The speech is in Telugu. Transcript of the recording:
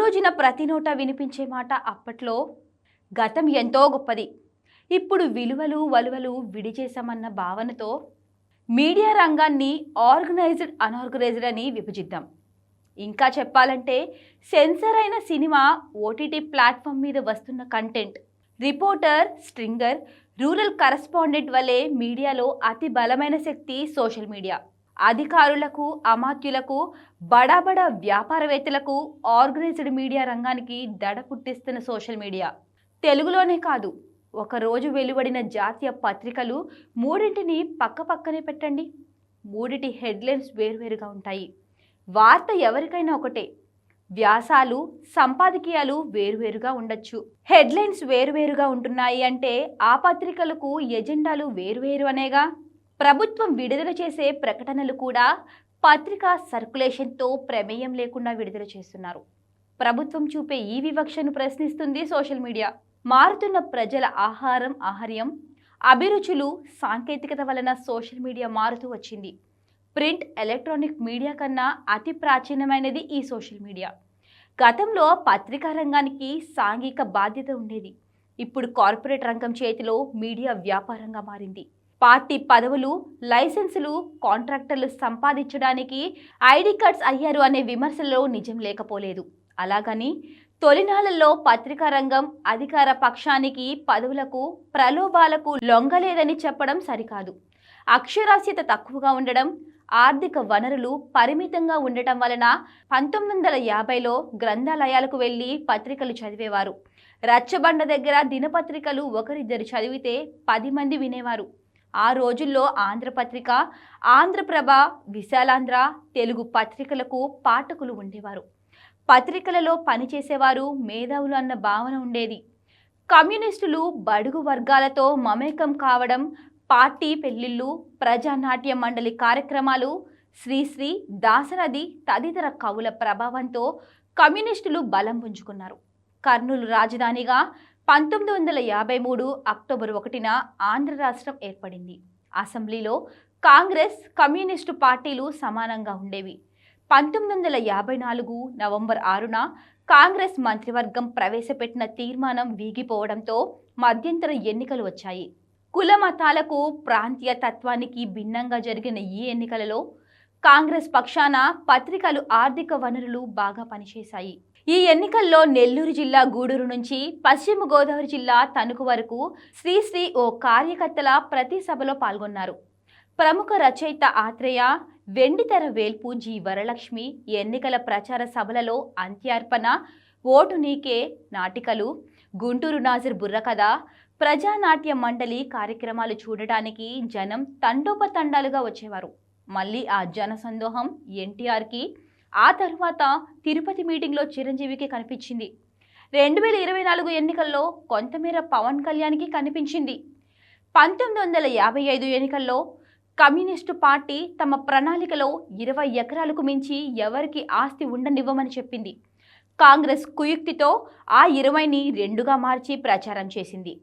రోజున ప్రతి నోట వినిపించే మాట అప్పట్లో గతం ఎంతో గొప్పది. ఇప్పుడు విలువలు వలువలు విడిచేశామన్న భావనతో మీడియా రంగాన్ని ఆర్గనైజ్డ్ అనార్గనైజ్డ్ అని విభజిద్దాం. ఇంకా చెప్పాలంటే సెన్సర్ అయిన సినిమా ఓటీటీ ప్లాట్ఫామ్ మీద వస్తున్న content. Reporter stringer rural correspondent వలె మీడియాలో అతి బలమైన శక్తి సోషల్ మీడియా. అధికారులకు అమాత్యులకు బడాబడ వ్యాపారవేత్తలకు ఆర్గనైజ్డ్ మీడియా రంగానికి దడ పుట్టిస్తున్న సోషల్ మీడియా. తెలుగులోనే కాదు ఒకరోజు వెలువడిన జాతీయ పత్రికలు మూడింటిని పక్క పక్కనే పెట్టండి. మూడిటి హెడ్లైన్స్ వేరువేరుగా ఉంటాయి. వార్త ఎవరికైనా ఒకటే. వ్యాసాలు సంపాదకీయాలు వేరువేరుగా ఉండొచ్చు. హెడ్లైన్స్ వేరువేరుగా ఉంటున్నాయి అంటే ఆ పత్రికలకు ఎజెండాలు వేరువేరు అనేగా? ప్రభుత్వం విడుదల చేసే ప్రకటనలు కూడా పత్రికా సర్క్యులేషన్తో ప్రమేయం లేకుండా విడుదల చేస్తున్నారు. ప్రభుత్వం చూపే ఈ వివక్షను ప్రశ్నిస్తుంది సోషల్ మీడియా. మారుతున్న ప్రజల ఆహారం ఆహార్యం అభిరుచులు సాంకేతికత వలన సోషల్ మీడియా మారుతూ వచ్చింది. ప్రింట్ ఎలక్ట్రానిక్ మీడియా కన్నా అతి ప్రాచీనమైనది ఈ సోషల్ మీడియా. గతంలో పత్రికా రంగానికి సాంఘిక బాధ్యత ఉండేది. ఇప్పుడు కార్పొరేట్ రంగం చేతిలో మీడియా వ్యాపారంగా మారింది. పార్టీ పదవులు లైసెన్సులు కాంట్రాక్టర్లు సంపాదించడానికి ఐడి కార్డ్స్ అయ్యారు అనే విమర్శల్లో నిజం లేకపోలేదు. అలాగని తొలినాళ్ళలో పత్రికా రంగం అధికార పక్షానికి పదవులకు ప్రలోభాలకు లొంగలేదని చెప్పడం సరికాదు. అక్షరాస్యత తక్కువగా ఉండడం ఆర్థిక వనరులు పరిమితంగా ఉండటం వలన పంతొమ్మిది వందల యాభైలో గ్రంథాలయాలకు వెళ్ళి పత్రికలు చదివేవారు. రచ్చబండ దగ్గర దినపత్రికలు ఒకరిద్దరు చదివితే పది మంది వినేవారు. ఆ రోజుల్లో ఆంధ్రపత్రిక ఆంధ్రప్రభ విశాలాంధ్ర తెలుగు పత్రికలకు పాఠకులు ఉండేవారు. పత్రికలలో పనిచేసేవారు మేధావులు అన్న భావన ఉండేది. కమ్యూనిస్టులు బడుగు వర్గాలతో మమేకం కావడం పార్టీ పెళ్ళిళ్ళు ప్రజానాట్య మండలి కార్యక్రమాలు శ్రీశ్రీ దాసనది తదితర కవుల ప్రభావంతో కమ్యూనిస్టులు బలం పుంజుకున్నారు. కర్నూలు రాజధానిగా పంతొమ్మిది వందల యాభై మూడు అక్టోబర్ ఒకటిన ఆంధ్ర రాష్ట్రం ఏర్పడింది. అసెంబ్లీలో కాంగ్రెస్ కమ్యూనిస్టు పార్టీలు సమానంగా ఉండేవి. పంతొమ్మిది వందల యాభై నాలుగు నవంబర్ ఆరున కాంగ్రెస్ మంత్రివర్గం ప్రవేశపెట్టిన తీర్మానం వీగిపోవడంతో మధ్యంతర ఎన్నికలు వచ్చాయి. కుల మతాలకు ప్రాంతీయ తత్వానికి భిన్నంగా జరిగిన ఈ ఎన్నికలలో కాంగ్రెస్ పక్షాన పత్రికలు ఆర్థిక వనరులు బాగా పనిచేశాయి. ఈ ఎన్నికల్లో నెల్లూరు జిల్లా గూడూరు నుంచి పశ్చిమ గోదావరి జిల్లా తణుకు వరకు శ్రీశ్రీ ఓ కార్యకర్తల ప్రతి సభలో పాల్గొన్నారు. ప్రముఖ రచయిత ఆత్రేయ వెండితెర వేల్పు జి వరలక్ష్మి ఎన్నికల ప్రచార సభలలో అంత్యార్పణ ఓటు నీకే నాటికలు గుంటూరు నాజర్ బుర్రకథ ప్రజానాట్య మండలి కార్యక్రమాలు చూడటానికి జనం తండోపతండాలుగా వచ్చేవారు. మళ్ళీ ఆ జన సందోహం ఎన్టీఆర్కి ఆ తరువాత తిరుపతి మీటింగ్లో చిరంజీవికి కనిపించింది. రెండు వేల ఇరవై నాలుగు ఎన్నికల్లో కొంతమేర పవన్ కళ్యాణ్కి కనిపించింది. పంతొమ్మిది వందల యాభై ఐదు ఎన్నికల్లో కమ్యూనిస్టు పార్టీ తమ ప్రణాళికలో ఇరవై ఎకరాలకు మించి ఎవరికి ఆస్తి ఉండనివ్వమని చెప్పింది. కాంగ్రెస్ కుయుక్తితో ఆ ఇరవైని రెండుగా మార్చి ప్రచారం చేసింది.